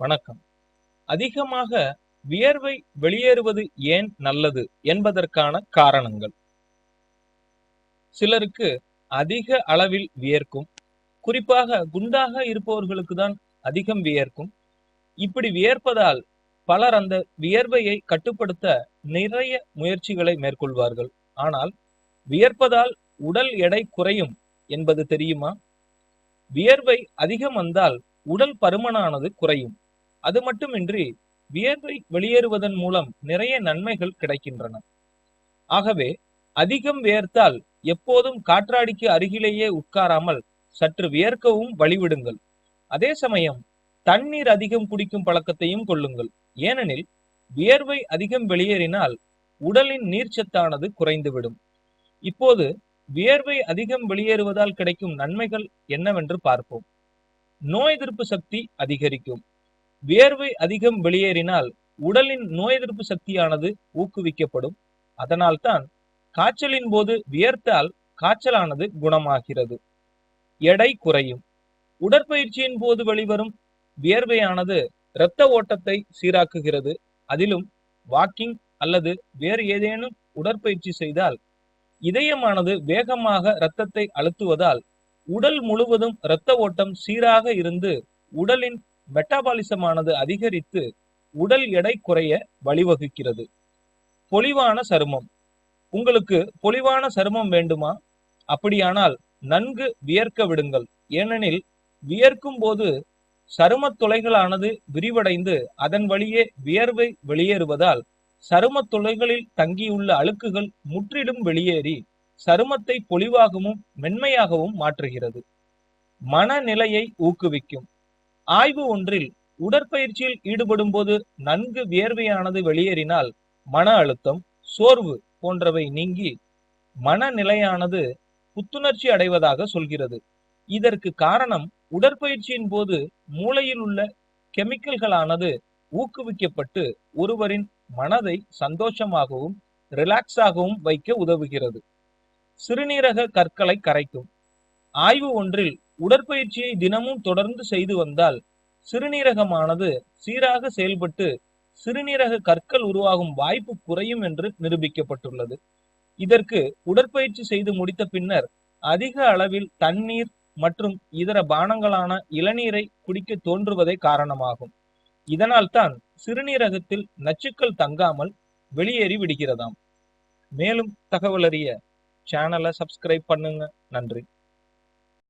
வணக்கம். அதிகமாக வியர்வை வெளியேறுவது ஏன் நல்லது என்பதற்கான காரணங்கள். சிலருக்கு அதிக அளவில் வியர்க்கும் குறிப்பாக குண்டாக இருப்பவர்களுக்கு தான் அதிகம் வியர்க்கும். இப்படி வியர்ப்பதால் பலர் அந்த வியர்வையை கட்டுப்படுத்த நிறைய முயற்சிகளை மேற்கொள்வார்கள். ஆனால் வியர்ப்பதால் உடல் எடை குறையும் என்பது தெரியுமா? வியர்வை அதிகம் வந்தால் உடல் பருமனானது குறையும். அது மட்டுமின்றி வியர்வை வெளியேறுவதன் மூலம் நிறைய நன்மைகள் கிடைக்கின்றன. ஆகவே அதிகம் வியர்த்தால் எப்போதும் காற்றாடிக்கு அருகிலேயே உட்காராமல் சற்று வியர்க்கவும் வழிவிடுங்கள். அதே சமயம் தண்ணீர் அதிகம் குடிக்கும் பழக்கத்தையும் கொள்ளுங்கள். ஏனெனில் வியர்வை அதிகம் வெளியேறினால் உடலின் நீர்ச்சத்தானது குறைந்துவிடும். இப்போது வியர்வை அதிகம் வெளியேறுவதால் கிடைக்கும் நன்மைகள் என்னவென்று பார்ப்போம். நோய் எதிர்ப்பு சக்தி அதிகரிக்கும். வியர்வை அதிகம் வெளியேறினால் உடலின் நோய் எதிர்ப்பு சக்தியானது ஊக்குவிக்கப்படும். அதனால்தான் காய்ச்சலின் போது வியர்த்தால் காய்ச்சலானது குணமாகிறது. எடை குறையும். உடற்பயிற்சியின் போது வெளிவரும் வியர்வையானது இரத்த ஓட்டத்தை சீராக்குகிறது. அதிலும் வாக்கிங் அல்லது வேறு ஏதேனும் உடற்பயிற்சி செய்தால் இதயமானது வேகமாக இரத்தத்தை அழுத்துவதால் உடல் முழுவதும் இரத்த ஓட்டம் சீராக இருந்து உடலின் மெட்டாபாலிசமானது அதிகரித்து உடல் எடை குறைய வழிவகுக்கிறது. பொலிவான சருமம். உங்களுக்கு பொலிவான சருமம் வேண்டுமா? அப்படியானால் நன்கு வியர்க்க விடுங்கள். ஏனெனில் வியர்க்கும் போது சருமத் துளைகளானது விரிவடைந்து அதன் வழியே வியர்வை வெளியேறுவதால் சருமத் துளைகளில் தங்கியுள்ள அழுக்குகள் முற்றிலும் வெளியேறி சருமத்தை பொலிவாகவும் மென்மையாகவும் மாற்றுகிறது. மனநிலையை ஊக்குவிக்கும். ஆய்வு ஒன்றில் உடற்பயிற்சியில் ஈடுபடும் போது நன்கு வியர்வையானது வெளியேறினால் மன அழுத்தம் சோர்வு போன்றவை நீங்கி மனநிலையானது புத்துணர்ச்சி அடைவதாக சொல்கிறது. இதற்கு காரணம் உடற்பயிற்சியின் போது மூளையில் உள்ள கெமிக்கல்களானது ஊக்குவிக்கப்பட்டு ஒருவரின் மனதை சந்தோஷமாகவும் ரிலாக்ஸாகவும் வைக்க உதவுகிறது. சிறுநீரக கற்களை கரைக்கும். ஆய்வு ஒன்றில் உடற்பயிற்சியை தினமும் தொடர்ந்து செய்து வந்தால் சிறுநீரகமானது சீராக செயல்பட்டு சிறுநீரக கற்கள் உருவாகும் வாய்ப்பு குறையும் என்று நிரூபிக்கப்பட்டுள்ளது. இதற்கு உடற்பயிற்சி செய்து முடித்த பின்னர் அதிக அளவில் தண்ணீர் மற்றும் இதர பானங்களான இளநீரை குடிக்க தோன்றுவதே காரணமாகும். இதனால்தான் சிறுநீரகத்தில் நச்சுக்கள் தங்காமல் வெளியேறி விடுகிறதாம். மேலும் தகவலறிய சேனலை சப்ஸ்கிரைப் பண்ணுங்க. நன்றி.